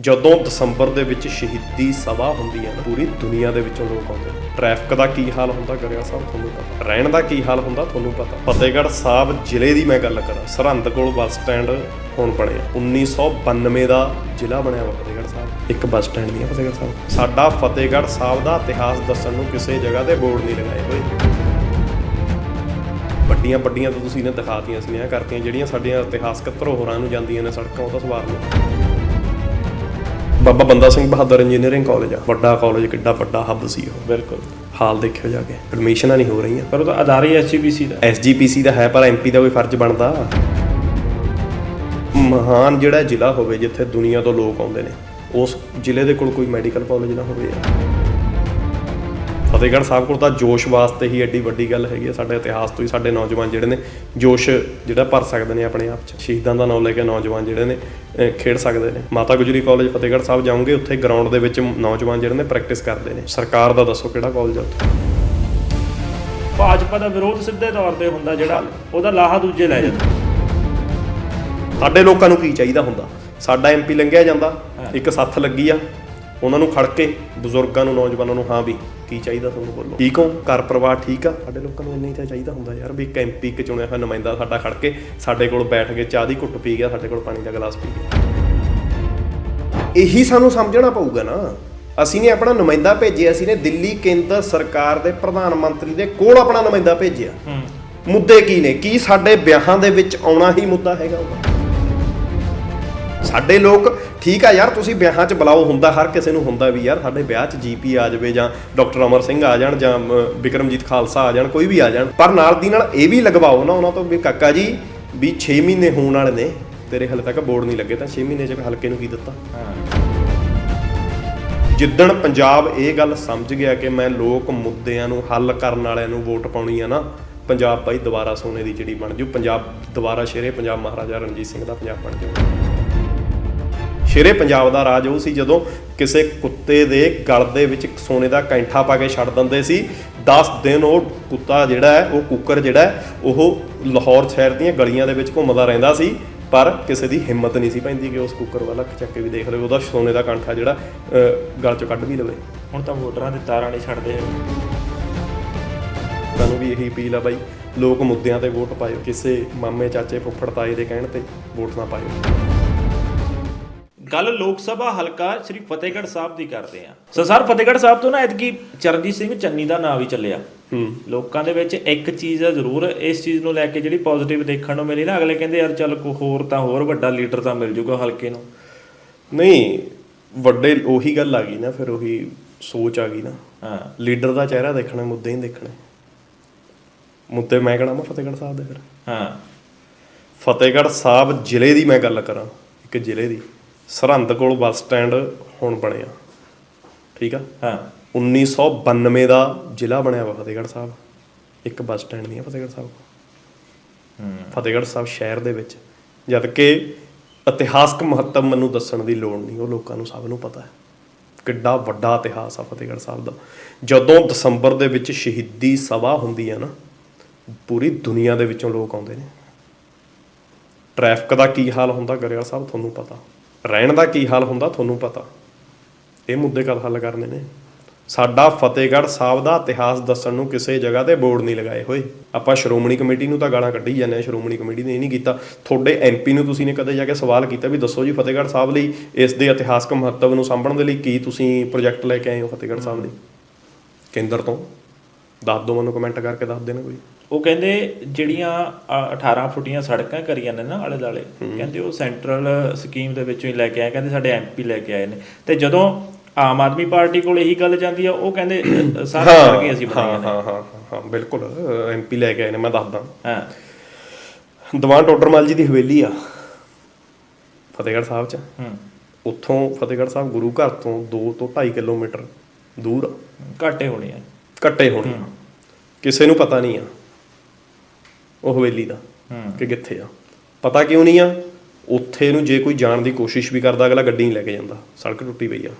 ਜਦੋਂ ਦਸੰਬਰ ਦੇ ਵਿੱਚ ਸ਼ਹੀਦੀ ਸਭਾ ਹੁੰਦੀ ਹੈ ਨਾ, ਪੂਰੀ ਦੁਨੀਆ ਦੇ ਵਿੱਚੋਂ ਲੋਕ ਆਉਂਦੇ ਨੇ। ਟ੍ਰੈਫਿਕ ਦਾ ਕੀ ਹਾਲ ਹੁੰਦਾ ਕਰਿਆ ਸਾਹਿਬ, ਤੁਹਾਨੂੰ ਪਤਾ। ਰਹਿਣ ਦਾ ਕੀ ਹਾਲ ਹੁੰਦਾ, ਤੁਹਾਨੂੰ ਪਤਾ। ਫਤਿਹਗੜ੍ਹ ਸਾਹਿਬ ਜ਼ਿਲ੍ਹੇ ਦੀ ਮੈਂ ਗੱਲ ਕਰਾਂ, ਸਰਹੰਦ ਕੋਲ ਬੱਸ ਸਟੈਂਡ ਹੁਣ ਬਣਿਆ। 1992 ਦਾ ਜ਼ਿਲ੍ਹਾ ਬਣਿਆ ਵਾ ਫਤਿਹਗੜ੍ਹ ਸਾਹਿਬ। ਇੱਕ ਬੱਸ ਸਟੈਂਡ ਨਹੀਂ ਹੈ ਫਤਿਹਗੜ੍ਹ ਸਾਹਿਬ। ਸਾਡਾ ਫਤਿਹਗੜ੍ਹ ਸਾਹਿਬ ਦਾ ਇਤਿਹਾਸ ਦੱਸਣ ਨੂੰ ਕਿਸੇ ਜਗ੍ਹਾ ਤੇ ਬੋਰਡ ਨਹੀਂ ਲਗਾਏ ਹੋਏ। ਵੱਡੀਆਂ ਵੱਡੀਆਂ ਤਾਂ ਤੁਸੀਂ ਨੇ ਦਿਖਾਤੀਆਂ ਸੀ ਨੇ ਕਰਤੀਆਂ ਜਿਹੜੀਆਂ ਸਾਡੀਆਂ ਇਤਿਹਾਸਕ ਧਰੋਹਰਾਂ ਨੂੰ ਜਾਂਦੀਆਂ ਨੇ ਸੜਕਾਂ, ਉਹ ਤਾਂ ਸਵਾਰ ਨੇ ਬਾਬਾ ਬੰਦਾ ਸਿੰਘ ਬਹਾਦਰ ਇੰਜੀਨੀਅਰਿੰਗ ਕਾਲਜ ਆ। ਵੱਡਾ ਕਾਲਜ ਕਿੱਡਾ ਵੱਡਾ ਹੱਬ ਸੀ ਉਹ। ਬਿਲਕੁਲ। ਹਾਲ ਦੇਖਿਓ ਜਾ ਕੇ। ਐਡਮਿਸ਼ਨਾਂ ਨਹੀਂ ਹੋ ਰਹੀਆਂ। ਪਰ ਉਹ ਤਾਂ ਅਦਾਰੇ ਐਸਜੀਪੀਸੀ ਦਾ। ਐਸਜੀਪੀਸੀ ਦਾ ਹੈ ਪਰ ਐਮਪੀ ਦਾ ਕੋਈ ਫਰਜ਼ ਬਣਦਾ। ਮਹਾਨ ਜਿਹੜਾ ਜ਼ਿਲ੍ਹਾ ਹੋਵੇ ਜਿੱਥੇ ਦੁਨੀਆ ਤੋਂ ਲੋਕ ਆਉਂਦੇ ਨੇ ਉਸ ਜ਼ਿਲ੍ਹੇ ਦੇ ਕੋਲ ਕੋਈ ਮੈਡੀਕਲ ਕਾਲਜ ਨਾ ਹੋਵੇ। ਯਾਰ ਫਤਿਹਗੜ੍ਹ ਸਾਹਿਬ ਕੋਲ ਤਾਂ ਜੋਸ਼ ਵਾਸਤੇ ਹੀ ਐਡੀ ਵੱਡੀ ਗੱਲ ਹੈਗੀ ਹੈ ਸਾਡੇ ਇਤਿਹਾਸ ਤੋਂ ਹੀ ਸਾਡੇ ਨੌਜਵਾਨ ਜਿਹੜੇ ਨੇ ਜੋਸ਼ ਜਿਹੜਾ ਭਰ ਸਕਦੇ ਨੇ ਆਪਣੇ ਆਪ 'ਚ। ਸ਼ਹੀਦਾਂ ਦਾ ਨਾਮ ਲੈ ਕੇ ਨੌਜਵਾਨ ਜਿਹੜੇ ਨੇ ਖੇਡ ਸਕਦੇ ਨੇ। ਮਾਤਾ ਗੁਜਰੀ ਕਾਲਜ ਫਤਿਹਗੜ੍ਹ ਸਾਹਿਬ ਜਾਓਗੇ ਉੱਥੇ ਗਰਾਊਂਡ ਦੇ ਵਿੱਚ ਨੌਜਵਾਨ ਜਿਹੜੇ ਨੇ ਪ੍ਰੈਕਟਿਸ ਕਰਦੇ ਨੇ। ਸਰਕਾਰ ਦਾ ਦੱਸੋ ਕਿਹੜਾ ਕਾਲਜ ਆ ਉੱਥੇ? ਭਾਜਪਾ ਦਾ ਵਿਰੋਧ ਸਿੱਧੇ ਤੌਰ ਤੇ ਹੁੰਦਾ ਜਿਹੜਾ ਉਹਦਾ ਲਾਹਾ ਦੂਜੇ ਲੈ ਜਾਂਦਾ। ਸਾਡੇ ਲੋਕਾਂ ਨੂੰ ਕੀ ਚਾਹੀਦਾ ਹੁੰਦਾ? ਸਾਡਾ ਐਮਪੀ ਲੰਘਿਆ ਜਾਂਦਾ ਇੱਕ ਸੱਥ ਲੱਗੀ ਆ। ਉਹਨਾਂ ਨੂੰ ਖੜ ਕੇ ਬਜ਼ੁਰਗਾਂ ਨੂੰ ਨੌਜਵਾਨਾਂ ਨੂੰ ਹਾਂ ਵੀ ਕੀ ਚਾਹੀਦਾ ਤੁਹਾਨੂੰ ਬੋਲੋ। ਠੀਕ ਹੋ? ਘਰ ਪਰਿਵਾਰ ਠੀਕ ਆ? ਸਾਡੇ ਲੋਕਾਂ ਨੂੰ ਇੰਨਾ ਹੀ ਤਾਂ ਚਾਹੀਦਾ ਹੁੰਦਾ ਯਾਰ ਵੀ ਇੱਕ ਐਮਪੀ ਇੱਕ ਚੁਣਿਆ ਹੋਇਆ ਨੁਮਾਇੰਦਾ ਸਾਡਾ ਖੜ ਕੇ ਸਾਡੇ ਕੋਲ ਬੈਠ ਕੇ ਚਾਹ ਦੀ ਘੁੱਟ ਪੀ ਗਿਆ ਸਾਡੇ ਕੋਲ ਪਾਣੀ ਦਾ ਗਲਾਸ ਪੀ ਗਿਆ। ਇਹੀ ਸਾਨੂੰ ਸਮਝਣਾ ਪਊਗਾ ਨਾ। ਅਸੀਂ ਨੇ ਆਪਣਾ ਨੁਮਾਇੰਦਾ ਭੇਜਿਆ ਅਸੀਂ ਨੇ ਦਿੱਲੀ ਕੇਂਦਰ ਸਰਕਾਰ ਦੇ ਪ੍ਰਧਾਨ ਮੰਤਰੀ ਦੇ ਕੋਲ ਆਪਣਾ ਨੁਮਾਇੰਦਾ ਭੇਜਿਆ। ਮੁੱਦੇ ਕੀ ਨੇ? ਕੀ ਸਾਡੇ ਵਿਆਹਾਂ ਦੇ ਵਿੱਚ ਆਉਣਾ ਹੀ ਮੁੱਦਾ ਹੈਗਾ ਉਹਦਾ? ਸਾਡੇ ਲੋਕ ਠੀਕ ਆ ਯਾਰ ਤੁਸੀਂ ਵਿਆਹਾਂ 'ਚ ਬੁਲਾਓ ਹੁੰਦਾ ਹਰ ਕਿਸੇ ਨੂੰ ਹੁੰਦਾ ਵੀ ਯਾਰ ਸਾਡੇ ਵਿਆਹ 'ਚ ਜੀਪੀ ਆ ਜਾਵੇ ਜਾਂ ਡਾਕਟਰ ਅਮਰ ਸਿੰਘ ਆ ਜਾਣ ਜਾਂ ਵਿਕਰਮਜੀਤ ਖਾਲਸਾ ਆ ਜਾਣ ਕੋਈ ਵੀ ਆ ਜਾਣ। ਪਰ ਨਾਲ ਦੀ ਨਾਲ ਇਹ ਵੀ ਲਗਵਾਓ ਨਾ ਉਹਨਾਂ ਤੋਂ ਵੀ ਕਾਕਾ ਜੀ ਵੀ 6 ਮਹੀਨੇ ਹੋਣ ਵਾਲੇ ਨੇ ਤੇਰੇ ਹਲੇ ਤੱਕ ਬੋਰਡ ਨਹੀਂ ਲੱਗੇ ਤਾਂ 6 ਮਹੀਨੇ 'ਚ ਹਲਕੇ ਨੂੰ ਕੀ ਦਿੱਤਾ? ਜਿੱਦਣ ਪੰਜਾਬ ਇਹ ਗੱਲ ਸਮਝ ਗਿਆ ਕਿ ਮੈਂ ਲੋਕ ਮੁੱਦਿਆਂ ਨੂੰ ਹੱਲ ਕਰਨ ਵਾਲਿਆਂ ਨੂੰ ਵੋਟ ਪਾਉਣੀ ਆ ਨਾ ਪੰਜਾਬ ਬਾਈ ਦੁਬਾਰਾ ਸੋਨੇ ਦੀ ਚਿੜੀ ਬਣ ਜੂ ਪੰਜਾਬ ਦੁਬਾਰਾ ਸ਼ੇਰੇ ਪੰਜਾਬ ਮਹਾਰਾਜਾ ਰਣਜੀਤ ਸਿੰਘ ਦਾ ਪੰਜਾਬ ਬਣ ਜਾਊ। ਸ਼ੇਰੇ ਪੰਜਾਬ ਦਾ ਰਾਜ ਉਹ ਸੀ ਜਦੋਂ ਕਿਸੇ ਕੁੱਤੇ ਦੇ ਗਲ ਦੇ ਵਿੱਚ ਸੋਨੇ ਦਾ ਕੈਂਠਾ ਪਾ ਕੇ ਛੱਡ ਦਿੰਦੇ ਸੀ। 10 ਦਿਨ ਉਹ ਕੁੱਤਾ ਜਿਹੜਾ ਹੈ ਉਹ ਕੁੱਕਰ ਜਿਹੜਾ ਹੈ ਉਹ ਲਾਹੌਰ ਸ਼ਹਿਰ ਦੀਆਂ ਗਲੀਆਂ ਦੇ ਵਿੱਚ ਘੁੰਮਦਾ ਰਹਿੰਦਾ ਸੀ ਪਰ ਕਿਸੇ ਦੀ ਹਿੰਮਤ ਨਹੀਂ ਸੀ ਪੈਂਦੀ ਕਿ ਉਸ ਕੁੱਕਰ ਵੱਲ ਚੱਕ ਕੇ ਵੀ ਦੇਖ ਲਵੇ ਉਹਦਾ ਸੋਨੇ ਦਾ ਕੈਂਠਾ ਜਿਹੜਾ ਗਲ ਚੋਂ ਕੱਢ ਵੀ ਲਵੇ। ਹੁਣ ਤਾਂ ਵੋਟਰਾਂ ਦੇ ਤਾਰਾਂ ਨਹੀਂ ਛੱਡਦੇ। ਹੈਗੇ। ਤੁਹਾਨੂੰ ਵੀ ਇਹੀ ਅਪੀਲ ਆ ਬਾਈ ਲੋਕ ਮੁੱਦਿਆਂ ਤੇ ਵੋਟ ਪਾਇਓ ਕਿਸੇ ਮਾਮੇ ਚਾਚੇ ਫੁੱਫੜ ਤਾਏ ਦੇ ਕਹਿਣ ਤੇ ਵੋਟ ਨਾ ਪਾਇਓ। ਗੱਲ ਲੋਕ ਸਭਾ ਹਲਕਾ ਸ੍ਰੀ ਫਤਿਹਗੜ੍ਹ ਸਾਹਿਬ ਦੀ ਕਰਦੇ ਆ ਸੋ ਸਰ ਫਤਿਹਗੜ੍ਹ ਸਾਹਿਬ ਤੋਂ ਨਾ ਐਤਕੀ ਚਰਨਜੀਤ ਸਿੰਘ ਚੰਨੀ ਦਾ ਨਾਂ ਵੀ ਚੱਲਿਆ। ਲੋਕਾਂ ਦੇ ਵਿੱਚ ਇੱਕ ਚੀਜ਼ ਆ ਜ਼ਰੂਰ ਇਸ ਚੀਜ਼ ਨੂੰ ਲੈ ਕੇ ਜਿਹੜੀ ਪੋਜ਼ਿਟਿਵ ਦੇਖਣ ਨੂੰ ਮਿਲੀ ਨਾ ਅਗਲੇ ਕਹਿੰਦੇ ਯਾਰ ਚੱਲ ਕੋ ਹੋਰ ਤਾਂ ਹੋਰ ਵੱਡਾ ਲੀਡਰ ਤਾਂ ਮਿਲ ਜੂਗਾ ਹਲਕੇ ਨੂੰ। ਨਹੀਂ ਵੱਡੇ ਉਹੀ ਗੱਲ ਆ ਗਈ ਨਾ ਫਿਰ ਉਹੀ ਸੋਚ ਆ ਗਈ ਨਾ। ਹਾਂ। ਲੀਡਰ ਦਾ ਚਿਹਰਾ ਦੇਖਣਾ ਮੁੱਦੇ ਹੀ ਦੇਖਣੇ। ਮੁੱਦੇ ਮੈਂ ਕਹਣਾ ਮੈਂ ਫਤਿਹਗੜ੍ਹ ਸਾਹਿਬ ਦੇ ਫਿਰ? ਹਾਂ। ਫਤਿਹਗੜ੍ਹ ਸਾਹਿਬ ਜ਼ਿਲ੍ਹੇ ਦੀ ਮੈਂ ਗੱਲ ਕਰਾਂ ਇੱਕ ਜ਼ਿਲ੍ਹੇ ਦੀ। ਸਰਹੰਦ ਕੋਲ ਬੱਸ ਸਟੈਂਡ ਹੁਣ ਬਣਿਆ। ਠੀਕ ਆ? ਹਾਂ। 1992 ਦਾ ਜ਼ਿਲ੍ਹਾ ਬਣਿਆ ਵਾ ਫਤਿਹਗੜ੍ਹ ਸਾਹਿਬ। ਇੱਕ ਬੱਸ ਸਟੈਂਡ ਨਹੀਂ ਹੈ ਫਤਿਹਗੜ੍ਹ ਸਾਹਿਬ ਹੂੰ। ਫਤਿਹਗੜ੍ਹ ਸਾਹਿਬ ਸ਼ਹਿਰ ਦੇ ਵਿੱਚ। ਜਦ ਕਿ ਇਤਿਹਾਸਕ ਮਹੱਤਵ ਮੈਨੂੰ ਦੱਸਣ ਦੀ ਲੋੜ ਨਹੀਂ ਉਹ ਲੋਕਾਂ ਨੂੰ ਸਭ ਨੂੰ ਪਤਾ ਹੈ। ਕਿੱਡਾ ਵੱਡਾ ਇਤਿਹਾਸ ਆ ਫਤਿਹਗੜ੍ਹ ਸਾਹਿਬ ਦਾ। ਜਦੋਂ ਦਸੰਬਰ ਦੇ ਵਿੱਚ ਸ਼ਹੀਦੀ ਸਭਾ ਹੁੰਦੀ ਹੈ ਨਾ ਪੂਰੀ ਦੁਨੀਆ ਦੇ ਵਿੱਚੋਂ ਲੋਕ ਆਉਂਦੇ ਨੇ। ਟ੍ਰੈਫਿਕ ਦਾ ਕੀ ਹਾਲ ਹੁੰਦਾ ਗਰੇਵਾਲ ਸਾਹਿਬ ਤੁਹਾਨੂੰ ਪਤਾ। ਰਹਿਣ ਦਾ ਕੀ ਹਾਲ ਹੁੰਦਾ ਤੁਹਾਨੂੰ ਪਤਾ। ਇਹ ਮੁੱਦੇ ਕਦ ਹੱਲ ਕਰਨੇ ਨੇ? ਸਾਡਾ ਫਤਿਹਗੜ੍ਹ ਸਾਹਿਬ ਦਾ ਇਤਿਹਾਸ ਦੱਸਣ ਨੂੰ ਕਿਸੇ ਜਗ੍ਹਾ ਤੇ ਬੋਰਡ ਨਹੀਂ ਲਗਾਏ ਹੋਏ। ਆਪਾਂ ਸ਼੍ਰੋਮਣੀ ਕਮੇਟੀ ਨੂੰ ਤਾਂ ਗਾਲਾਂ ਕੱਢੀ ਜਾਂਦੇ ਆ ਸ਼੍ਰੋਮਣੀ ਕਮੇਟੀ ਨੇ ਇਹ ਨਹੀਂ ਕੀਤਾ। ਤੁਹਾਡੇ ਐਮਪੀ ਨੂੰ ਤੁਸੀਂ ਨੇ ਕਦੇ ਜਾ ਕੇ ਸਵਾਲ ਕੀਤਾ ਵੀ ਦੱਸੋ ਜੀ ਫਤਿਹਗੜ੍ਹ ਸਾਹਿਬ ਲਈ ਇਸ ਦੇ ਇਤਿਹਾਸਕ ਮਹੱਤਵ ਨੂੰ ਸਾਂਭਣ ਦੇ ਲਈ ਕੀ ਤੁਸੀਂ ਪ੍ਰੋਜੈਕਟ ਲੈ ਕੇ ਆਏ ਹੋ ਫਤਿਹਗੜ੍ਹ ਸਾਹਿਬ ਲਈ? ਕੇਂਦਰ ਤੋਂ? ਦੱਸ ਦਿਓ ਮੈਨੂੰ ਕਮੈਂਟ ਕਰਕੇ ਦੱਸ ਦੇਣਾ ਕੋਈ। ਉਹ ਕਹਿੰਦੇ ਜਿਹੜੀਆਂ ਅ, 18 ਫੁੱਟੀਆਂ ਸੜਕਾਂ ਕਰੀਆਂ ਨੇ ਨਾ ਆਲੇ ਦਾਲੇ ਕਹਿੰਦੇ ਉਹ ਸੈਂਟਰਲ ਸਕੀਮ ਦੇ ਵਿੱਚੋਂ ਹੀ ਲੈ ਕੇ ਆਏ ਕਹਿੰਦੇ ਸਾਡੇ ਐਮਪੀ ਲੈ ਕੇ ਆਏ ਨੇ। ਤੇ ਜਦੋਂ ਆਮ ਆਦਮੀ ਪਾਰਟੀ ਕੋਲ ਇਹੀ ਗੱਲ ਜਾਂਦੀ ਆ ਉਹ ਕਹਿੰਦੇ ਸਾਰੇ ਕਰਕੇ ਅਸੀਂ ਹਾਂ ਬਣਾਈਆਂ ਨੇ। ਹਾਂ ਹਾਂ ਹਾਂ ਬਿਲਕੁਲ ਐਮਪੀ ਲੈ ਕੇ ਆਏ ਨੇ ਮੈਂ ਦੱਸਦਾ। ਹਾਂ। ਦੀਵਾਨ ਟੋਡਰਮਲ ਜੀ ਦੀ ਹਵੇਲੀ ਆ ਫਤਿਹਗੜ੍ਹ ਸਾਹਿਬ ਚ। ਹੂੰ। ਉੱਥੋਂ ਫਤਿਹਗੜ੍ਹ ਸਾਹਿਬ ਗੁਰੂ ਘਰ ਤੋਂ 2 ਤੋਂ 2.5 ਕਿਲੋਮੀਟਰ ਦੂਰ। ਘਾਟੇ ਹੋਣੇ ਆ। ਕੱਟੇ ਹੋਣੇ ਆ। ਕਿਸੇ ਨੂੰ ਪਤਾ ਨਹੀਂ ਆ। ਉਹ ਹਵੇਲੀ ਦਾ ਕਿ ਕਿੱਥੇ ਆ। ਪਤਾ ਕਿਉਂ ਨਹੀਂ ਆ? ਉੱਥੇ ਨੂੰ ਜੇ ਕੋਈ ਜਾਣ ਦੀ ਕੋਸ਼ਿਸ਼ ਵੀ ਕਰਦਾ ਅਗਲਾ ਗੱਡੀ ਨਹੀਂ ਲੈ ਕੇ ਜਾਂਦਾ। ਸੜਕ ਟੁੱਟੀ ਪਈ ਆ।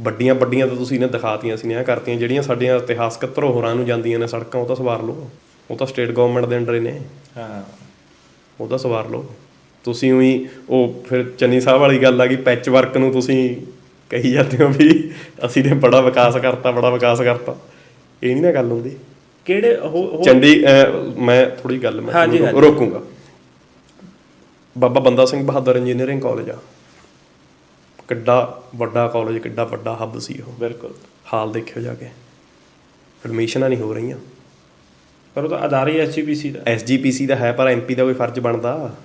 ਵੱਡੀਆਂ ਵੱਡੀਆਂ ਤਾਂ ਤੁਸੀਂ ਨੇ ਦਿਖਾਤੀਆਂ ਸੀ ਨੇ ਕਰਤੀਆਂ। ਜਿਹੜੀਆਂ ਸਾਡੀਆਂ ਇਤਿਹਾਸਕ ਧਰੋਹਰਾਂ ਨੂੰ ਜਾਂਦੀਆਂ ਨੇ ਸੜਕਾਂ ਉਹ ਤਾਂ ਸਵਾਰ ਲਓ। ਉਹ ਤਾਂ ਸਟੇਟ ਗਵਰਨਮੈਂਟ ਦੇ ਅੰਡਰ ਨੇ ਹਾਂ। ਉਹ ਤਾਂ ਸਵਾਰ ਲਓ। ਤੁਸੀਂ ਉਹੀ ਉਹ ਫਿਰ ਚੰਨੀ ਸਾਹਿਬ ਵਾਲੀ ਗੱਲ ਆ ਗਈ ਪੈਚ ਵਰਕ ਨੂੰ ਤੁਸੀਂ ਕਹੀ ਜਾਂਦੇ ਹੋ ਵੀ ਅਸੀਂ ਨੇ ਬੜਾ ਵਿਕਾਸ ਕਰਤਾ ਬੜਾ ਵਿਕਾਸ ਕਰਤਾ। ਇਹ ਨਹੀਂ ਨਾ ਗੱਲ ਹੁੰਦੀ। ਕਿਹੜੇ ਹੋ- ਹੋ- ਚੰਡੀ ਮੈਂ ਥੋੜੀ ਗੱਲ ਮੈਂ। ਰੋਕੂੰਗਾ। ਬਾਬਾ ਬੰਦਾ ਸਿੰਘ ਬਹਾਦਰ ਇੰਜੀਨੀਅਰਿੰਗ ਕਾਲਜ ਆ। ਕਿੱਡਾ ਵੱਡਾ ਕਾਲਜ ਕਿੱਡਾ ਵੱਡਾ ਹੱਬ ਸੀ ਉਹ। ਬਿਲਕੁਲ। ਹਾਲ ਦੇਖਿਓ ਜਾ ਕੇ। ਐਡਮਿਸ਼ਨਾਂ ਨਹੀਂ ਹੋ ਰਹੀਆਂ। ਪਰ ਉਹ ਤਾਂ ਅਦਾਰੇ ਐਸਜੀਪੀਸੀ ਦਾ। ਐਸਜੀਪੀਸੀ ਦਾ ਹੈ ਪਰ ਐਮਪੀ ਦਾ ਕੋਈ ਫਰਜ਼ ਬਣਦਾ।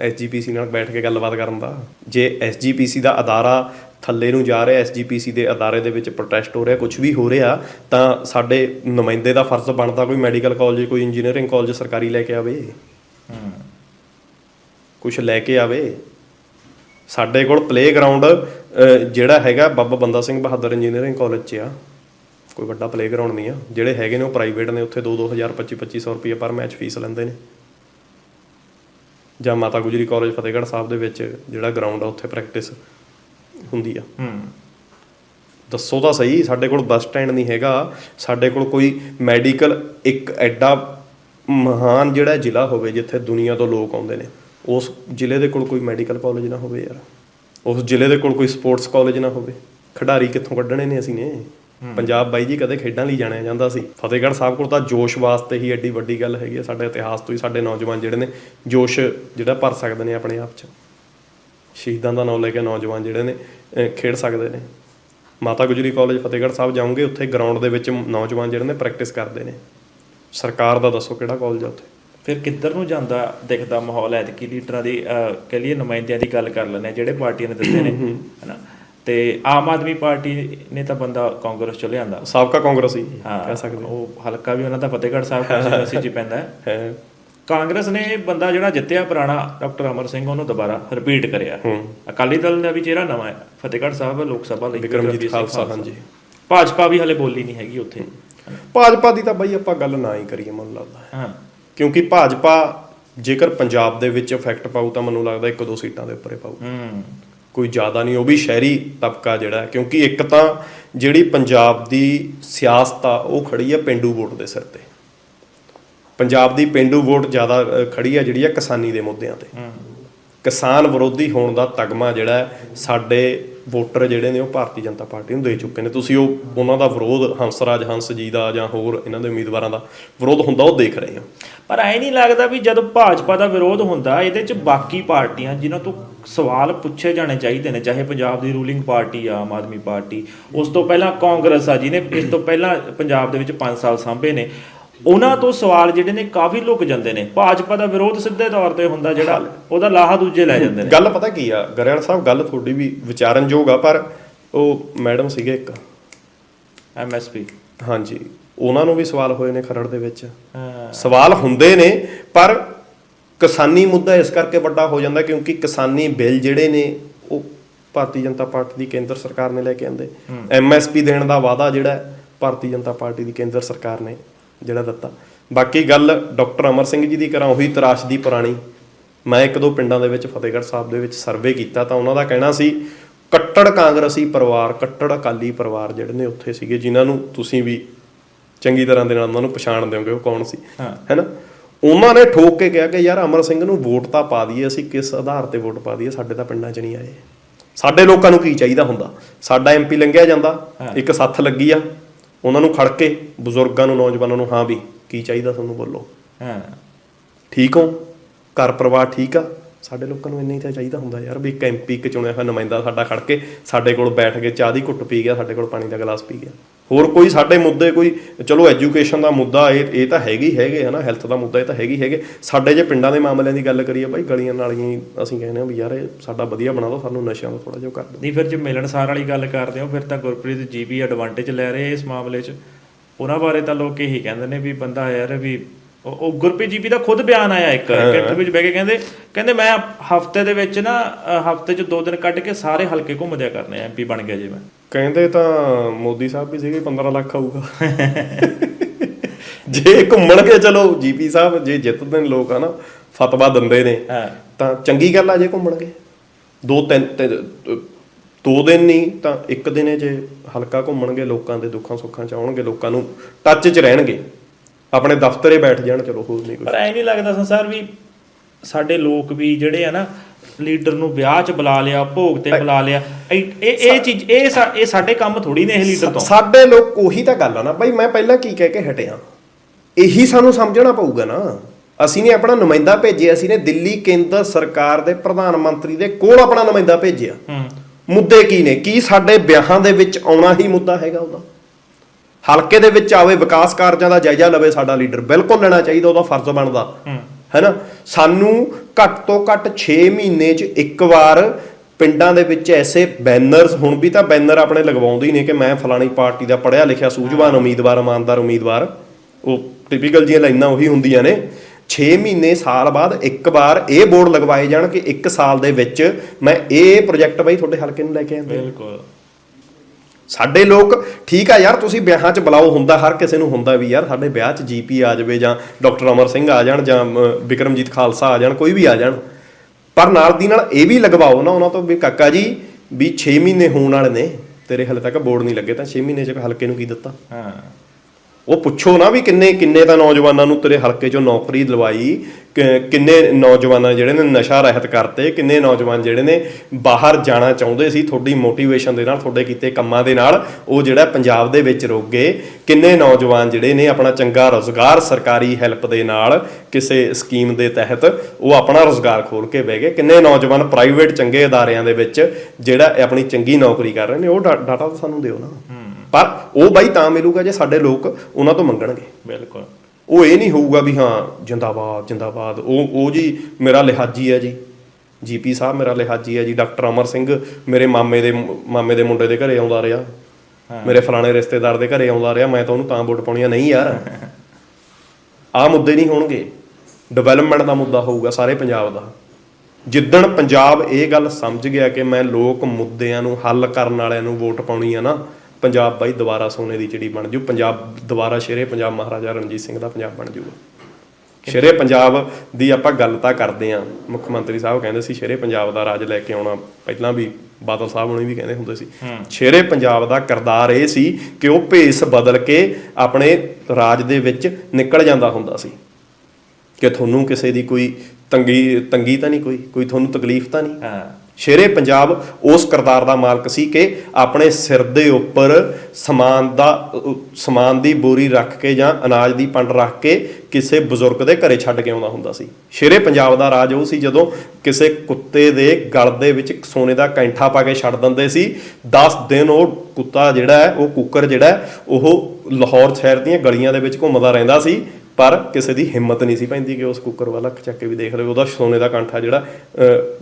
ਐਸਜੀਪੀਸੀ ਨਾਲ ਬੈਠ ਕੇ ਗੱਲਬਾਤ ਕਰਨ ਦਾ। ਜੇ ਐਸਜੀਪੀਸੀ ਦਾ ਅਦਾਰਾ ਥੱਲੇ ਨੂੰ ਜਾ ਰਿਹਾ ਐਸਜੀਪੀਸੀ ਦੇ ਅਦਾਰੇ ਦੇ ਵਿੱਚ ਪ੍ਰੋਟੈਸਟ ਹੋ ਰਿਹਾ ਕੁਝ ਵੀ ਹੋ ਰਿਹਾ ਤਾਂ ਸਾਡੇ ਨੁਮਾਇੰਦੇ ਦਾ ਫਰਜ਼ ਬਣਦਾ ਕੋਈ ਮੈਡੀਕਲ ਕਾਲਜ ਕੋਈ ਇੰਜੀਨੀਅਰਿੰਗ ਕਾਲਜ ਸਰਕਾਰੀ ਲੈ ਕੇ ਆਵੇ। ਹੂੰ। ਕੁਝ ਲੈ ਕੇ ਆਵੇ। ਸਾਡੇ ਕੋਲ ਪਲੇਗਰਾਉਂਡ ਜਿਹੜਾ ਹੈਗਾ ਬਾਬਾ ਬੰਦਾ ਸਿੰਘ ਬਹਾਦਰ ਇੰਜੀਨੀਅਰਿੰਗ ਕਾਲਜ 'ਚ ਆ। ਕੋਈ ਵੱਡਾ ਪਲੇਗਰਾਉਂਡ ਨਹੀਂ ਆ। ਜਿਹੜੇ ਹੈਗੇ ਨੇ ਉਹ ਪ੍ਰਾਈਵੇਟ ਨੇ ਉੱਥੇ 2-2000 25-2500 ਰੁਪਏ ਪਰ ਮੈਚ ਫੀਸ ਲੈਂਦੇ ਨੇ। ਜਾਂ ਮਾਤਾ ਗੁਜਰੀ ਕਾਲਜ ਫਤਿਹਗੜ੍ਹ ਸਾਹਿਬ ਦੇ ਵਿੱਚ ਜਿਹੜਾ ਗਰਾਊਂਡ ਆ ਉੱਥੇ ਪ੍ਰੈਕਟਿਸ ਹੁੰਦੀ ਆ। ਹੂੰ। ਦੱਸੋ ਤਾਂ ਸਹੀ ਸਾਡੇ ਕੋਲ ਬੱਸ ਸਟੈਂਡ ਨਹੀਂ ਹੈਗਾ। ਸਾਡੇ ਕੋਲ ਕੋਈ ਮੈਡੀਕਲ ਇੱਕ ਐਡਾ ਮਹਾਨ ਜਿਹੜਾ ਜ਼ਿਲ੍ਹਾ ਹੋਵੇ ਜਿੱਥੇ ਦੁਨੀਆ ਤੋਂ ਲੋਕ ਆਉਂਦੇ ਨੇ ਉਸ ਜ਼ਿਲ੍ਹੇ ਦੇ ਕੋਲ ਕੋਈ ਮੈਡੀਕਲ ਕਾਲਜ ਨਾ ਹੋਵੇ ਯਾਰ। ਉਸ ਜ਼ਿਲ੍ਹੇ ਦੇ ਕੋਲ ਕੋਈ ਸਪੋਰਟਸ ਕਾਲਜ ਨਾ ਹੋਵੇ। ਖਿਡਾਰੀ ਕਿੱਥੋਂ ਕੱਢਣੇ ਨੇ ਅਸੀਂ ਨੇ? ਪੰਜਾਬ ਬਾਈ ਜੀ ਕਦੇ ਖੇਡਾਂ ਲਈ ਜਾਣਿਆ ਜਾਂਦਾ ਸੀ। ਫਤਿਹਗੜ੍ਹ ਸਾਹਿਬ ਕੋਲ ਤਾਂ ਜੋਸ਼ ਵਾਸਤੇ ਹੀ ਐਡੀ ਵੱਡੀ ਗੱਲ ਹੈਗੀ ਆ। ਸਾਡੇ ਇਤਿਹਾਸ ਤੋਂ ਹੀ ਸਾਡੇ ਨੌਜਵਾਨ ਜਿਹੜੇ ਨੇ ਜੋਸ਼ ਜਿਹੜਾ ਭਰ ਸਕਦੇ ਨੇ ਆਪਣੇ ਆਪ 'ਚ। ਸ਼ਹੀਦਾਂ ਦਾ ਨਾਮ ਲੈ ਕੇ ਨੌਜਵਾਨ ਜਿਹੜੇ ਨੇ ਖੇਡ ਸਕਦੇ ਨੇ। ਮਾਤਾ ਗੁਜਰੀ ਕਾਲਜ ਫਤਿਹਗੜ੍ਹ ਸਾਹਿਬ ਜਾਓਗੇ ਉੱਥੇ ਗਰਾਊਂਡ ਦੇ ਵਿੱਚ ਨੌਜਵਾਨ ਜਿਹੜੇ ਨੇ ਪ੍ਰੈਕਟਿਸ ਕਰਦੇ ਨੇ। ਸਰਕਾਰ ਦਾ ਦੱਸੋ ਕਿਹੜਾ ਕਾਲਜ ਆ ਉੱਥੇ? ਫਿਰ ਕਿੱਧਰ ਨੂੰ ਜਾਂਦਾ ਦਿਖਦਾ ਮਾਹੌਲ? ਹੈ ਕਿ ਲੀਡਰਾਂ ਦੀ ਕਹਿ ਲਈਏ ਨੁਮਾਇੰਦਿਆਂ ਦੀ ਗੱਲ ਕਰ ਲੈਂਦੇ ਜਿਹੜੇ ਪਾਰਟੀਆਂ ਨੇ ਦਿੱਤੇ ਨੇ ਹਨਾ? ਤੇ ਆਮ ਆਦਮੀ ਪਾਰਟੀ ਨੇ ਤਾਂ ਬੰਦਾ ਕਾਂਗਰਸ ਚ ਲਿਆਂਦਾ। ਸਾਬਕਾ ਕਾਂਗਰਸੀ ਹਾਂ ਕਹਿ ਸਕਦੇ ਉਹ ਹਲਕਾ ਵੀ ਉਹਨਾਂ ਦਾ ਫਤਿਹਗੜ੍ਹ ਸਾਹਿਬ ਕਾਂਗਰਸੀ ਚ ਪੈਂਦਾ ਹੈ। ਕਾਂਗਰਸ ਨੇ ਬੰਦਾ ਜਿਹੜਾ ਜਿੱਤਿਆ ਪੁਰਾਣਾ ਡਾਕਟਰ ਅਮਰ ਸਿੰਘ ਉਹਨੂੰ ਦੁਬਾਰਾ ਰਿਪੀਟ ਕਰਿਆ। ਅਕਾਲੀ ਦਲ ਦਾ ਵੀ ਚਿਹਰਾ ਨਵਾਂ ਹੈ। ਫਤਿਹਗੜ੍ਹ ਸਾਹਿਬ ਲੋਕ ਸਭਾ ਲਈ ਵਿਕਰਮਜੀਤ ਖਾਲਸਾ ਹਾਂਜੀ। ਭਾਜਪਾ ਵੀ ਹਲੇ ਬੋਲੀ ਨਹੀਂ ਹੈਗੀ ਉੱਥੇ। ਭਾਜਪਾ ਦੀ ਤਾਂ ਬਾਈ ਆਪਾਂ ਗੱਲ ਨਾ ਹੀ ਕਰੀਏ ਮੈਨੂੰ ਲੱਗਦਾ ਹਾਂ। ਕਿਉਂਕਿ ਭਾਜਪਾ ਜੇਕਰ ਪੰਜਾਬ ਦੇ ਵਿੱਚ ਇਫੈਕਟ ਪਾਊ ਤਾਂ ਮੈਨੂੰ ਲੱਗਦਾ ਇੱਕ ਦੋ ਸੀਟਾਂ ਦੇ ਉੱਪਰ ਹੂੰ। ਕੋਈ ਜ਼ਿਆਦਾ ਨਹੀਂ ਉਹ ਵੀ ਸ਼ਹਿਰੀ ਤਬਕਾ ਜਿਹੜਾ। ਕਿਉਂਕਿ ਇੱਕ ਤਾਂ ਜਿਹੜੀ ਪੰਜਾਬ ਦੀ ਸਿਆਸਤ ਆ ਉਹ ਖੜੀ ਹੈ ਪਿੰਡੂ ਵੋਟ ਦੇ ਸਿਰ ਤੇ। ਪੰਜਾਬ ਦੀ ਪਿੰਡੂ ਵੋਟ ਜ਼ਿਆਦਾ ਖੜੀ ਹੈ ਜਿਹੜੀ ਹੈ ਕਿਸਾਨੀ ਦੇ ਮੁੱਦਿਆਂ ਤੇ। ਕਿਸਾਨ ਵਿਰੋਧੀ ਹੋਣ ਦਾ ਤਗਮਾ ਜਿਹੜਾ ਸਾਡੇ ਵੋਟਰ ਜਿਹੜੇ ਨੇ ਉਹ ਭਾਰਤੀ ਜਨਤਾ ਪਾਰਟੀ ਨੂੰ ਦੇ ਚੁੱਕੇ ਨੇ। ਤੁਸੀਂ ਉਹ ਉਹਨਾਂ ਦਾ ਵਿਰੋਧ ਹੰਸਰਾਜ ਹੰਸ ਜੀ ਦਾ ਜਾਂ ਹੋਰ ਇਹਨਾਂ ਦੇ ਉਮੀਦਵਾਰਾਂ ਦਾ ਵਿਰੋਧ ਹੁੰਦਾ ਉਹ ਦੇਖ ਰਹੇ ਹੋ। ਪਰ ਐ ਨਹੀਂ ਲੱਗਦਾ ਵੀ ਜਦੋਂ ਭਾਜਪਾ ਦਾ ਵਿਰੋਧ ਹੁੰਦਾ ਇਹਦੇ ਚ ਬਾਕੀ ਪਾਰਟੀਆਂ ਜਿਨ੍ਹਾਂ ਤੋਂ ਸਵਾਲ ਪੁੱਛੇ ਜਾਣੇ ਚਾਹੀਦੇ ਨੇ ਚਾਹੇ ਪੰਜਾਬ ਦੀ ਰੂਲਿੰਗ ਪਾਰਟੀ ਆ ਆਮ ਆਦਮੀ ਪਾਰਟੀ ਉਸ ਤੋਂ ਪਹਿਲਾਂ ਕਾਂਗਰਸ ਆ ਜਿਹਨੇ ਇਸ ਤੋਂ ਪਹਿਲਾਂ ਪੰਜਾਬ ਦੇ ਵਿੱਚ 5 ਸਾਲ ਸਾਂਭੇ ਨੇ। ਉਹਨਾਂ ਤੋਂ ਸਵਾਲ ਜਿਹੜੇ ਨੇ ਕਾਫੀ ਲੁਕ ਜਾਂਦੇ ਨੇ। ਭਾਜਪਾ ਦਾ ਵਿਰੋਧ ਸਿੱਧੇ ਤੌਰ ਤੇ ਹੁੰਦਾ ਜਿਹੜਾ ਉਹਦਾ ਲਾਹਾ ਦੂਜੇ ਲੈ ਜਾਂਦੇ ਨੇ। ਗੱਲ ਪਤਾ ਕੀ ਆ ਗਰੇਵਾਲ ਸਾਹਿਬ ਗੱਲ ਤੁਹਾਡੀ ਵੀ ਵਿਚਾਰਨਯੋਗ ਆ ਪਰ ਉਹ ਮੈਡਮ ਸੀਗੇ ਇੱਕ। ਐਮਐਸਪੀ ਹਾਂਜੀ ਉਹਨਾਂ ਨੂੰ ਵੀ ਸਵਾਲ ਹੋਏ ਨੇ ਖਰੜ ਦੇ ਵਿੱਚ। ਸਵਾਲ ਹੁੰਦੇ ਨੇ ਪਰ ਕਿਸਾਨੀ ਮੁੱਦਾ ਇਸ ਕਰਕੇ ਵੱਡਾ ਹੋ ਜਾਂਦਾ ਕਿਉਂਕਿ ਕਿਸਾਨੀ ਬਿੱਲ ਜਿਹੜੇ ਨੇ ਉਹ ਭਾਰਤੀ ਜਨਤਾ ਪਾਰਟੀ ਦੀ ਕੇਂਦਰ ਸਰਕਾਰ ਨੇ ਲੈ ਕੇ ਆਂਦੇ। ਐਮਐਸਪੀ ਦੇਣ ਦਾ ਵਾਅਦਾ ਜਿਹੜਾ ਭਾਰਤੀ ਜਨਤਾ ਪਾਰਟੀ ਦੀ ਕੇਂਦਰ ਸਰਕਾਰ ਨੇ। ਜਿਹੜਾ ਦਿੱਤਾ। ਬਾਕੀ ਗੱਲ ਡਾਕਟਰ ਅਮਰ ਸਿੰਘ ਜੀ ਦੀ ਕਰਾਂ ਉਹੀ ਤਰਾਸ਼ ਦੀ ਪੁਰਾਣੀ। ਮੈਂ ਇੱਕ ਦੋ ਪਿੰਡਾਂ ਦੇ ਵਿੱਚ ਫਤਿਹਗੜ੍ਹ ਸਾਹਿਬ ਦੇ ਵਿੱਚ ਸਰਵੇ ਕੀਤਾ ਤਾਂ ਉਹਨਾਂ ਦਾ ਕਹਿਣਾ ਸੀ ਕੱਟੜ ਕਾਂਗਰਸੀ ਪਰਿਵਾਰ ਕੱਟੜ ਅਕਾਲੀ ਪਰਿਵਾਰ ਜਿਹੜੇ ਨੇ ਉੱਥੇ ਸੀਗੇ ਜਿਨ੍ਹਾਂ ਨੂੰ ਤੁਸੀਂ ਵੀ ਚੰਗੀ ਤਰ੍ਹਾਂ ਦੇ ਨਾਲ ਉਹਨਾਂ ਨੂੰ ਪਛਾਣਦੇ ਹੋਗੇ ਉਹ ਕੌਣ ਸੀ? ਹਾਂ। ਹੈਨਾ? ਉਹਨਾਂ ਨੇ ਠੋਕ ਕੇ ਕਿਹਾ ਕਿ ਯਾਰ ਅਮਰ ਸਿੰਘ ਨੂੰ ਵੋਟ ਤਾਂ ਪਾ ਦਈਏ ਅਸੀਂ ਕਿਸ ਆਧਾਰ ਤੇ ਵੋਟ ਪਾ ਦਈਏ ਸਾਡੇ ਤਾਂ ਪਿੰਡਾਂ 'ਚ ਨਹੀਂ ਆਏ। ਸਾਡੇ ਲੋਕਾਂ ਨੂੰ ਕੀ ਚਾਹੀਦਾ ਹੁੰਦਾ? ਸਾਡਾ ਐਮਪੀ ਲੰਘਿਆ ਜਾਂਦਾ ਇੱਕ ਸੱਥ ਲੱਗੀ ਆ। ਉਹਨਾਂ ਨੂੰ ਖੜ ਕੇ ਬਜ਼ੁਰਗਾਂ ਨੂੰ ਨੌਜਵਾਨਾਂ ਨੂੰ ਹਾਂ ਵੀ ਕੀ ਚਾਹੀਦਾ ਤੁਹਾਨੂੰ ਬੋਲੋ? ਹਾਂ। ਠੀਕ ਹੋ? ਘਰ ਪਰਿਵਾਰ ਠੀਕ ਆ? ਸਾਡੇ ਲੋਕਾਂ ਨੂੰ ਇੰਨਾ ਹੀ ਤਾਂ ਚਾਹੀਦਾ ਹੁੰਦਾ ਯਾਰ ਵੀ ਇੱਕ ਐਮਪੀ ਇੱਕ ਚੁਣਿਆ ਹੋਇਆ ਨੁਮਾਇੰਦਾ ਸਾਡਾ ਖੜ ਕੇ ਸਾਡੇ ਕੋਲ ਬੈਠ ਕੇ ਚਾਹ ਦੀ ਘੁੱਟ ਪੀ ਗਿਆ ਸਾਡੇ ਕੋਲ ਪਾਣੀ ਦਾ ਗਲਾਸ ਪੀ ਗਿਆ। ਹੋਰ ਕੋਈ ਸਾਡੇ ਮੁੱਦੇ ਕੋਈ, ਚਲੋ ਐਜੂਕੇਸ਼ਨ ਦਾ ਮੁੱਦਾ ਇਹ ਇਹ ਤਾਂ ਹੈਗੀ ਹੈਗੇ, ਹਨਾ ਹੈਲਥ ਦਾ ਮੁੱਦਾ ਇਹ ਤਾਂ ਹੈਗੀ ਹੈਗੇ। ਸਾਡੇ ਜੇ ਪਿੰਡਾਂ ਦੇ ਮਾਮਲਿਆਂ ਦੀ ਗੱਲ ਕਰੀਏ ਭਾਈ ਗਲੀਆਂ ਨਾਲੀਆਂ ਹੀ ਅਸੀਂ ਕਹਿੰਦੇ ਆ ਵੀ ਯਾਰ ਇਹ ਸਾਡਾ ਵਧੀਆ ਬਣਾ ਦਿਓ ਸਾਨੂੰ ਨਸ਼ਿਆਂ ਤੋਂ ਥੋੜਾ ਜਿਹਾ ਕਰ ਦਿਓ। ਨਹੀਂ, ਫਿਰ ਜੇ ਮਿਲਣਸਾਰ ਵਾਲੀ ਗੱਲ ਕਰਦੇ ਹੋ, ਫਿਰ ਤਾਂ ਗੁਰਪ੍ਰੀਤ ਜੀ ਵੀ ਐਡਵਾਂਟੇਜ ਲੈ ਰਹੇ ਇਸ ਮਾਮਲੇ 'ਚ। ਉਹਨਾਂ ਬਾਰੇ ਤਾਂ ਲੋਕ ਇਹੀ ਕਹਿੰਦੇ ਨੇ ਵੀ ਬੰਦਾ ਯਾਰ ਵੀ ਉਹ ਗੁਰਪ੍ਰੀਤ ਜੀ ਦਾ ਖੁਦ ਬਿਆਨ ਆਇਆ ਇੱਕ ਇੰਟਰਵਿਊ ਵਿੱਚ ਬਹਿ ਕੇ ਕਹਿੰਦੇ ਕਹਿੰਦੇ ਮੈਂ ਹਫ਼ਤੇ ਦੇ ਵਿੱਚ ਨਾ ਹਫ਼ਤੇ 'ਚ ਦੋ ਦਿਨ ਕੱਢ ਕੇ ਸਾਰੇ ਹਲਕੇ ਘੁੰਮਦਿਆ ਕਰਨੇ ਐਮਪੀ ਬਣ ਗਿਆ ਜੇ ਮੈਂ। ਕਹਿੰਦੇ ਤਾਂ ਮੋਦੀ ਸਾਹਿਬ ਵੀ ਸੀਗੇ 15 ਲੱਖ ਆਊਗਾ। ਜੇ ਘੁੰਮਣਗੇ ਚਲੋ ਜੀਪੀ ਸਾਹਿਬ ਜੇ ਜਿੱਤਦੇ ਨੇ ਲੋਕ ਹਨਾ ਫਤਵਾ ਦਿੰਦੇ ਨੇ। ਤਾਂ ਚੰਗੀ ਗੱਲ ਆ ਜੇ ਘੁੰਮਣਗੇ ਦੋ ਤਿੰਨ ਤਿੰਨ- ਦੋ ਦਿਨ ਨਹੀਂ ਤਾਂ ਇੱਕ ਦਿਨੇ ਜੇ ਹਲਕਾ ਘੁੰਮਣਗੇ ਲੋਕਾਂ ਦੇ ਦੁੱਖਾਂ ਸੁੱਖਾਂ ਚ ਆਉਣਗੇ ਲੋਕਾਂ ਨੂੰ ਟੱਚ 'ਚ ਰਹਿਣਗੇ। ਆਪਣੇ ਦਫ਼ਤਰੇ ਬੈਠ ਜਾਣ ਚਲੋ ਹੋਰ ਨਹੀਂ ਕੁਝ ਪਰ ਐ ਨਹੀਂ ਲੱਗਦਾ ਸੰਸਾਰ ਵੀ ਸਾਡੇ ਲੋਕ ਵੀ ਜਿਹੜੇ ਆ ਨਾ ਲੀਡਰ ਨੂੰ ਵਿਆਹ 'ਚ ਬੁਲਾ ਲਿਆ ਭੋਗ ਤੇ ਬੁਲਾ ਲਿਆ ਇਹ ਇਹ ਇਹ ਚੀਜ਼ ਇਹ ਸਾ- ਇਹ ਸਾਡੇ ਕੰਮ ਥੋੜੀ ਨੇ ਇਹ ਲੀਡਰ ਤੋਂ। ਸਾਡੇ ਲੋਕ ਉਹੀ ਤਾਂ ਗੱਲ ਆ ਨਾ। ਬਾਈ ਮੈਂ ਪਹਿਲਾਂ ਕੀ ਕਹਿ ਕੇ ਹਟਿਆ? ਇਹੀ ਸਾਨੂੰ ਸਮਝਣਾ ਪਊਗਾ ਨਾ। ਅਸੀਂ ਨੇ ਆਪਣਾ ਨੁਮਾਇੰਦਾ ਭੇਜਿਆ ਅਸੀਂ ਨੇ ਦਿੱਲੀ ਕੇਂਦਰ ਸਰਕਾਰ ਦੇ ਪ੍ਰਧਾਨ ਮੰਤਰੀ ਦੇ ਕੋਲ ਆਪਣਾ ਨੁਮਾਇੰਦਾ ਭੇਜਿਆ। ਹੂੰ। ਮੁੱਦੇ ਕੀ ਨੇ? ਕੀ ਸਾਡੇ ਵਿਆਹਾਂ ਦੇ ਵਿੱਚ ਆਉਣਾ ਹੀ ਮੁੱਦਾ ਹੈਗਾ ਉਹਦਾ? ਹਲਕੇ ਦੇ ਵਿੱਚ ਆਵੇ ਵਿਕਾਸ ਕਾਰਜਾਂ ਦਾ ਜਾਇਜ਼ਾ ਲਵੇ ਸਾਡਾ ਲੀਡਰ ਬਿਲਕੁਲ ਲੈਣਾ ਚਾਹੀਦਾ ਉਹਦਾ ਫਰਜ਼ ਬਣਦਾ। ਹੈਨਾ? ਸਾਨੂੰ ਘੱਟ ਤੋਂ ਘੱਟ 6 ਮਹੀਨੇ 'ਚ ਇੱਕ ਵਾਰ ਪਿੰਡਾਂ ਦੇ ਵਿੱਚ ਐਸੇ ਬੈਨਰਸ ਹੁਣ ਵੀ ਤਾਂ ਬੈਨਰ ਆਪਣੇ ਲਗਵਾਉਂਦੇ ਹੀ ਨੇ ਕਿ ਮੈਂ ਫਲਾਣੀ ਪਾਰਟੀ ਦਾ ਪੜ੍ਹਿਆ ਲਿਖਿਆ ਸੂਝਵਾਨ ਉਮੀਦਵਾਰ ਇਮਾਨਦਾਰ ਉਮੀਦਵਾਰ ਉਹ ਟਿਪੀਕਲ ਜੀਆਂ ਲਾਈਨਾਂ ਉਹੀ ਹੁੰਦੀਆਂ ਨੇ। 6 ਮਹੀਨੇ ਸਾਲ ਬਾਅਦ ਇੱਕ ਵਾਰ ਇਹ ਬੋਰਡ ਲਗਵਾਏ ਜਾਣ ਕਿ ਇੱਕ ਸਾਲ ਦੇ ਵਿੱਚ ਮੈਂ ਇਹ ਪ੍ਰੋਜੈਕਟ ਬਈ ਤੁਹਾਡੇ ਹਲਕੇ ਨੂੰ ਲੈ ਕੇ ਆਂਦੇ ਬਿਲਕੁਲ। ਸਾਡੇ ਲੋਕ ਠੀਕ ਆ ਯਾਰ ਤੁਸੀਂ ਵਿਆਹਾਂ 'ਚ ਬੁਲਾਓ ਹੁੰਦਾ ਹਰ ਕਿਸੇ ਨੂੰ ਹੁੰਦਾ ਵੀ ਯਾਰ ਸਾਡੇ ਵਿਆਹ 'ਚ ਜੀਪੀ ਆ ਜਾਵੇ ਜਾਂ ਡਾਕਟਰ ਅਮਰ ਸਿੰਘ ਆ ਜਾਣ ਜਾਂ ਅਮ, ਵਿਕਰਮਜੀਤ ਖਾਲਸਾ ਆ ਜਾਣ ਕੋਈ ਵੀ ਆ ਜਾਣ। ਪਰ ਨਾਲ ਦੀ ਨਾਲ ਇਹ ਵੀ ਲਗਵਾਓ ਨਾ ਉਹਨਾਂ ਤੋਂ ਵੀ ਕਾਕਾ ਜੀ ਵੀ 6 ਮਹੀਨੇ ਹੋਣ ਵਾਲੇ ਨੇ ਤੇਰੇ ਹਲੇ ਤੱਕ ਬੋਰਡ ਨਹੀਂ ਲੱਗੇ ਤਾਂ 6 ਮਹੀਨੇ 'ਚ ਹਲਕੇ ਨੂੰ ਕੀ ਦਿੱਤਾ? ਹਾਂ। ਉਹ ਪੁੱਛੋ ਨਾ ਵੀ ਕਿੰਨੇ ਕਿੰਨੇ ਤਾਂ ਨੌਜਵਾਨਾਂ ਨੂੰ ਤੇਰੇ ਹਲਕੇ 'ਚੋਂ ਨੌਕਰੀ ਦਿਲਵਾਈ, ਕਿ- ਕਿੰਨੇ ਨੌਜਵਾਨਾਂ ਜਿਹੜੇ ਨੇ ਨਸ਼ਾ ਰਹਿਤ ਕਰਤੇ, ਕਿੰਨੇ ਨੌਜਵਾਨ ਜਿਹੜੇ ਨੇ ਬਾਹਰ ਜਾਣਾ ਚਾਹੁੰਦੇ ਸੀ, ਤੁਹਾਡੀ ਮੋਟੀਵੇਸ਼ਨ ਦੇ ਨਾਲ, ਤੁਹਾਡੇ ਕੀਤੇ ਕੰਮਾਂ ਦੇ ਨਾਲ, ਉਹ ਜਿਹੜਾ ਪੰਜਾਬ ਦੇ ਵਿੱਚ ਰੁਕ ਗਏ। ਕਿੰਨੇ ਨੌਜਵਾਨ ਜਿਹੜੇ ਨੇ ਆਪਣਾ ਚੰਗਾ ਰੋਜ਼ਗਾਰ ਸਰਕਾਰੀ ਹੈਲਪ ਦੇ ਨਾਲ ਕਿਸੇ ਸਕੀਮ ਦੇ ਤਹਿਤ ਉਹ ਆਪਣਾ ਰੋਜ਼ਗਾਰ ਖੋਲ ਕੇ ਬਹਿ ਗਏ। ਕਿੰਨੇ ਨੌਜਵਾਨ ਪ੍ਰਾਈਵੇਟ ਚੰਗੇ ਅਦਾਰਿਆਂ ਦੇ ਵਿੱਚ ਜਿਹੜਾ ਆਪਣੀ ਚੰਗੀ ਨੌਕਰੀ ਕਰ ਰਹੇ ਨੇ, ਉਹ ਡਾ- ਡਾਟਾ ਸਾਨੂੰ ਦਿਓ ਨਾ। ਪਰ ਉਹ ਬਾਈ ਤਾਂ ਮਿਲੂਗਾ ਜੇ ਸਾਡੇ ਲੋਕ ਉਹਨਾਂ ਤੋਂ ਮੰਗਣਗੇ। ਬਿਲਕੁਲ। ਉਹ ਇਹ ਨਹੀਂ ਹੋਊਗਾ ਵੀ ਹਾਂ ਜਿੰਦਾਬਾਦ ਜਿੰਦਾਬਾਦ। ਉਹ ਉਹ ਜੀ ਮੇਰਾ ਲਿਹਾਜੀ ਹੈ ਜੀ। ਜੀਪੀ ਸਾਹਿਬ ਮੇਰਾ ਲਿਹਾਜੀ ਹੈ ਜੀ। ਡਾਕਟਰ ਅਮਰ ਸਿੰਘ ਮੇਰੇ ਮਾਮੇ ਦੇ ਮਾਮੇ ਦੇ ਮੁੰਡੇ ਦੇ ਘਰੇ ਆਉਂਦਾ ਰਿਹਾ। ਮੇਰੇ ਫਲਾਣੇ ਰਿਸ਼ਤੇਦਾਰ ਦੇ ਘਰੇ ਆਉਂਦਾ ਰਿਹਾ। ਮੈਂ ਤਾਂ ਉਹਨੂੰ ਤਾਂ ਵੋਟ ਪਾਉਣੀ ਆ। ਨਹੀਂ ਯਾਰ। ਆਹ ਮੁੱਦੇ ਨਹੀਂ ਹੋਣਗੇ। ਡਿਵੈਲਪਮੈਂਟ ਦਾ ਮੁੱਦਾ ਹੋਊਗਾ ਸਾਰੇ ਪੰਜਾਬ ਦਾ। ਜਿੱਦਣ ਪੰਜਾਬ ਇਹ ਗੱਲ ਸਮਝ ਗਿਆ ਕਿ ਮੈਂ ਲੋਕ ਮੁੱਦਿਆਂ ਨੂੰ ਹੱਲ ਕਰਨ ਵਾਲਿਆਂ ਨੂੰ ਵੋਟ ਪਾਉਣੀ ਆ ਨਾ ਪੰਜਾਬ ਬਾਈ ਦੁਬਾਰਾ ਸੋਨੇ ਦੀ ਚਿੜੀ ਬਣ ਜੂ। ਪੰਜਾਬ ਦੁਬਾਰਾ ਸ਼ੇਰੇ ਪੰਜਾਬ ਮਹਾਰਾਜਾ ਰਣਜੀਤ ਸਿੰਘ ਦਾ ਪੰਜਾਬ ਬਣ ਜੂਗਾ। ਸ਼ੇਰੇ ਪੰਜਾਬ ਦੀ ਆਪਾਂ ਗੱਲ ਤਾਂ ਕਰਦੇ ਆ ਮੁੱਖ ਮੰਤਰੀ ਸਾਹਿਬ ਕਹਿੰਦੇ ਸੀ ਸ਼ੇਰੇ ਪੰਜਾਬ ਦਾ ਰਾਜ ਲੈ ਕੇ ਆਉਣਾ। ਪਹਿਲਾਂ ਵੀ ਬਾਦਲ ਸਾਹਿਬ ਹੁਣੇ ਵੀ ਕਹਿੰਦੇ ਹੁੰਦੇ ਸੀ। ਸ਼ੇਰੇ ਪੰਜਾਬ ਦਾ ਕਰਤਾਰ ਇਹ ਸੀ ਕਿ ਉਹ ਭੇਸ ਬਦਲ ਕੇ ਆਪਣੇ ਰਾਜ ਦੇ ਵਿੱਚ ਨਿਕਲ ਜਾਂਦਾ ਹੁੰਦਾ ਸੀ। ਕਿ ਤੁਹਾਨੂੰ ਕਿਸੇ ਦੀ ਕੋਈ ਤੰਗੀ ਤੰਗੀ ਤਾਂ ਨਹੀਂ ਕੋਈ? ਕੋਈ ਤੁਹਾਨੂੰ ਤਕਲੀਫ ਤਾਂ ਨਹੀਂ? ਹਾਂ। ਸ਼ੇਰੇ ਪੰਜਾਬ ਉਸ ਕਰਤਾਰ ਦਾ ਮਾਲਕ ਸੀ ਕਿ ਆਪਣੇ ਸਿਰ ਦੇ ਉੱਪਰ ਸਮਾਨ ਦਾ ਸਮਾਨ ਦੀ ਬੋਰੀ ਰੱਖ ਕੇ ਜਾਂ ਅਨਾਜ ਦੀ ਪੰਡ ਰੱਖ ਕੇ ਕਿਸੇ ਬਜ਼ੁਰਗ ਦੇ ਘਰੇ ਛੱਡ ਕੇ ਆਉਂਦਾ ਹੁੰਦਾ ਸੀ। ਸ਼ੇਰੇ ਪੰਜਾਬ ਦਾ ਰਾਜ ਉਹ ਸੀ ਜਦੋਂ ਕਿਸੇ ਕੁੱਤੇ ਦੇ ਗਲ ਦੇ ਵਿੱਚ ਇੱਕ ਸੋਨੇ ਦਾ ਕੈਂਠਾ ਪਾ ਕੇ ਛੱਡ ਦਿੰਦੇ ਸੀ। 10 ਦਿਨ ਉਹ ਕੁੱਤਾ ਜਿਹੜਾ ਹੈ, ਉਹ ਕੁੱਕਰ ਜਿਹੜਾ ਉਹ ਲਾਹੌਰ ਸ਼ਹਿਰ ਦੀਆਂ ਗਲੀਆਂ ਦੇ ਵਿੱਚ ਘੁੰਮਦਾ ਰਹਿੰਦਾ ਸੀ, ਪਰ ਕਿਸੇ ਦੀ ਹਿੰਮਤ ਨਹੀਂ ਸੀ ਪੈਂਦੀ ਕਿ ਉਸ ਕੁੱਕਰ ਵੱਲ ਅੱਖ ਚੱਕ ਕੇ ਵੀ ਦੇਖ ਲਵੇ, ਉਹਦਾ ਸੋਨੇ ਦਾ ਕੰਠਾ ਜਿਹੜਾ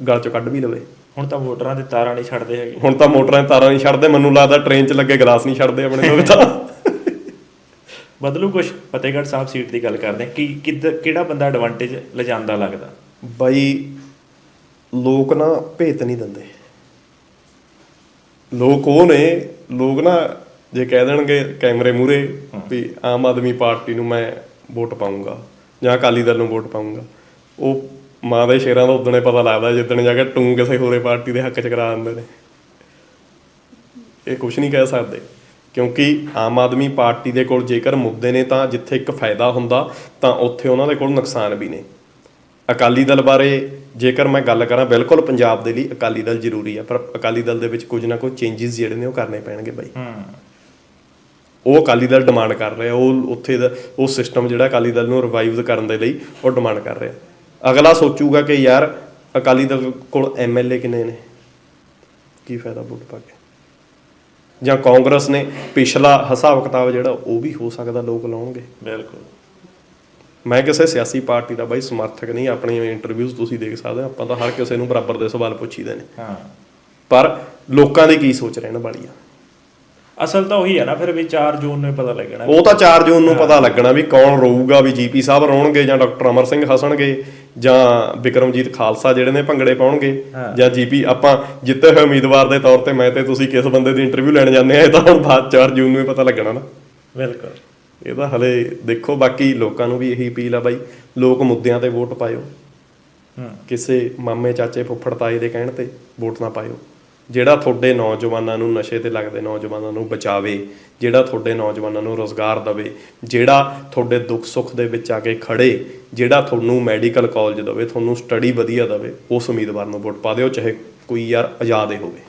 ਗਲ ਚੋਂ ਕੱਢ ਵੀ ਲਵੇ। ਹੁਣ ਤਾਂ ਵੋਟਰਾਂ ਦੇ ਤਾਰਾਂ ਨਹੀਂ ਛੱਡਦੇ ਹੈਗੇ। ਹੁਣ ਤਾਂ ਮੋਟਰਾਂ 'ਤੇ ਤਾਰਾਂ ਨਹੀਂ ਛੱਡਦੇ ਮੈਨੂੰ ਲੱਗਦਾ ਟ੍ਰੇਨ 'ਚ ਲੱਗੇ ਗਲਾਸ ਨਹੀਂ ਛੱਡਦੇ ਆਪਣੇ ਲੋਕ ਤਾਂ। ਬਦਲੂ ਕੁਛ? ਫਤਿਹਗੜ੍ਹ ਸਾਹਿਬ ਸੀਟ ਦੀ ਗੱਲ ਕਰਦੇ। ਕੀ ਕਿਹੜਾ ਬੰਦਾ ਐਡਵਾਂਟੇਜ ਲਿਜਾਂਦਾ ਲੱਗਦਾ? ਬਾਈ ਲੋਕ ਨਾ ਭੇਤ ਨਹੀਂ ਦਿੰਦੇ। ਲੋਕ ਉਹ ਨੇ ਲੋਕ ਨਾ ਜੇ ਕਹਿ ਦੇਣਗੇ ਕੈਮਰੇ ਮੂਰੇ ਵੀ ਆਮ ਆਦਮੀ ਪਾਰਟੀ ਨੂੰ ਮੈਂ ਵੋਟ ਪਾਉਂਗਾ ਜਾਂ ਅਕਾਲੀ ਦਲ ਨੂੰ ਵੋਟ ਪਾਉਂਗਾ ਉਹ ਮਾਂ ਦੇ ਸ਼ੇਰਾਂ ਦਾ ਉਦਣੇ ਪਤਾ ਲੱਗਦਾ ਜਿੱਦਣ ਜਾ ਕੇ ਟੂੰ ਕਿਸੇ ਹੋਰੇ ਪਾਰਟੀ ਦੇ ਹੱਕ 'ਚ ਕਰਾ ਦਿੰਦੇ ਨੇ। ਇਹ ਕੁਝ ਨਹੀਂ ਕਹਿ ਸਕਦੇ। ਕਿਉਂਕਿ ਆਮ ਆਦਮੀ ਪਾਰਟੀ ਦੇ ਕੋਲ ਜੇਕਰ ਮੁੱਦੇ ਨੇ ਤਾਂ ਜਿੱਥੇ ਇੱਕ ਫਾਇਦਾ ਹੁੰਦਾ ਤਾਂ ਉੱਥੇ ਉਹਨਾਂ ਦੇ ਕੋਲ ਨੁਕਸਾਨ ਵੀ ਨੇ। ਅਕਾਲੀ ਦਲ ਬਾਰੇ ਜੇਕਰ ਮੈਂ ਗੱਲ ਕਰਾਂ ਬਿਲਕੁਲ ਪੰਜਾਬ ਦੇ ਲਈ ਅਕਾਲੀ ਦਲ ਜ਼ਰੂਰੀ ਆ ਪਰ ਅਕਾਲੀ ਦਲ ਦੇ ਵਿੱਚ ਕੁਝ ਨਾ ਕੁਝ ਚੇਂਜਸ ਜਿਹੜੇ ਨੇ ਉਹ ਕਰਨੇ ਪੈਣਗੇ ਬਾਈ। ਹੂੰ। ਉਹ ਅਕਾਲੀ ਦਲ ਡਿਮਾਂਡ ਕਰ ਰਿਹਾ ਉਹ ਉੱਥੇ ਦਾ ਉਹ ਸਿਸਟਮ ਜਿਹੜਾ ਅਕਾਲੀ ਦਲ ਨੂੰ ਰਿਵਾਈਵ ਕਰਨ ਦੇ ਲਈ ਉਹ ਡਿਮਾਂਡ ਕਰ ਰਿਹਾ। ਅਗਲਾ ਸੋਚੂਗਾ ਕਿ ਯਾਰ ਅਕਾਲੀ ਦਲ ਕੋਲ ਐਮਐਲਏ ਕਿੰਨੇ ਨੇ? ਕੀ ਫਾਇਦਾ ਵੋਟ ਪਾ ਕੇ? ਜਾਂ ਕਾਂਗਰਸ ਨੇ ਪਿਛਲਾ ਹਿਸਾਬ ਕਿਤਾਬ ਜਿਹੜਾ ਉਹ ਵੀ ਹੋ ਸਕਦਾ ਲੋਕ ਲਾਉਣਗੇ? ਬਿਲਕੁਲ। ਮੈਂ ਕਿਸੇ ਸਿਆਸੀ ਪਾਰਟੀ ਦਾ ਬਾਈ ਸਮਰਥਕ ਨਹੀਂ ਆਪਣੀਆਂ ਇੰਟਰਵਿਊਜ਼ ਤੁਸੀਂ ਦੇਖ ਸਕਦੇ ਆਪਾਂ ਤਾਂ ਹਰ ਕਿਸੇ ਨੂੰ ਬਰਾਬਰ ਦੇ ਸਵਾਲ ਪੁੱਛੀਦੇ ਨੇ। ਹਾਂ। ਪਰ ਲੋਕਾਂ ਦੀ ਕੀ ਸੋਚ ਰਹਿਣ ਵਾਲੀ ਆ ਅਸਲ ਤਾਂ ਉਹੀ ਹੈ ਨਾ ਫਿਰ ਵੀ 4 ਜੂਨ ਨੂੰ ਪਤਾ ਲੱਗਣਾ ਉਹ ਤਾਂ 4 ਜੂਨ ਨੂੰ ਪਤਾ ਲੱਗਣਾ ਵੀ ਕੌਣ ਰਹੂਗਾ ਵੀ ਜੀਪੀ ਸਾਹਿਬ ਰੋਣਗੇ ਜਾਂ ਡਾਕਟਰ ਅਮਰ ਸਿੰਘ ਹਸਣਗੇ ਜਾਂ ਵਿਕਰਮਜੀਤ ਖਾਲਸਾ ਜਿਹੜੇ ਨੇ ਭੰਗੜੇ ਪਾਉਣਗੇ ਜਾਂ ਜੀਪੀ ਆਪਾਂ ਜਿੱਤੇ ਹੋਏ ਉਮੀਦਵਾਰ ਦੇ ਤੌਰ ਤੇ ਮੈਂ ਤੇ ਤੁਸੀਂ ਕਿਸ ਬੰਦੇ ਦੀ ਇੰਟਰਵਿਊ ਲੈਣ ਜਾਂਦੇ ਆ ਇਹ ਤਾਂ ਹੁਣ ਬਾਅਦ 4 ਜੂਨ ਨੂੰ ਹੀ ਪਤਾ ਲੱਗਣਾ ਨਾ। ਬਿਲਕੁਲ। ਇਹ ਤਾਂ ਹਲੇ ਦੇਖੋ ਬਾਕੀ ਲੋਕਾਂ ਨੂੰ ਵੀ ਇਹੀ ਅਪੀਲ ਆ ਬਾਈ ਲੋਕ ਮੁੱਦਿਆਂ ਤੇ ਵੋਟ ਪਾਇਓ। ਕਿਸੇ ਮਾਮੇ ਚਾਚੇ ਫੁੱਫੜ ਤਾਏ ਦੇ ਕਹਿਣ ਤੇ ਵੋਟ ਨਾ ਪਾਇਓ। ਜਿਹੜਾ ਤੁਹਾਡੇ ਨੌਜਵਾਨਾਂ ਨੂੰ ਨਸ਼ੇ ਤੇ ਲੱਗਦੇ ਨੌਜਵਾਨਾਂ ਨੂੰ ਬਚਾਵੇ, ਜਿਹੜਾ ਤੁਹਾਡੇ ਨੌਜਵਾਨਾਂ ਨੂੰ ਰੋਜ਼ਗਾਰ ਦੇਵੇ, ਜਿਹੜਾ ਤੁਹਾਡੇ ਦੁੱਖ ਸੁੱਖ ਦੇ ਵਿੱਚ ਆ ਕੇ ਖੜੇ, ਜਿਹੜਾ ਤੁਹਾਨੂੰ ਮੈਡੀਕਲ ਕਾਲਜ ਦੇਵੇ, ਤੁਹਾਨੂੰ ਸਟੱਡੀ ਵਧੀਆ ਦੇਵੇ, ਉਸ ਉਮੀਦਵਾਰ ਨੂੰ ਵੋਟ ਪਾ ਦਿਓ, ਚਾਹੇ ਕੋਈ ਯਾਰ ਆਜ਼ਾਦ ਹੀ ਹੋਵੇ।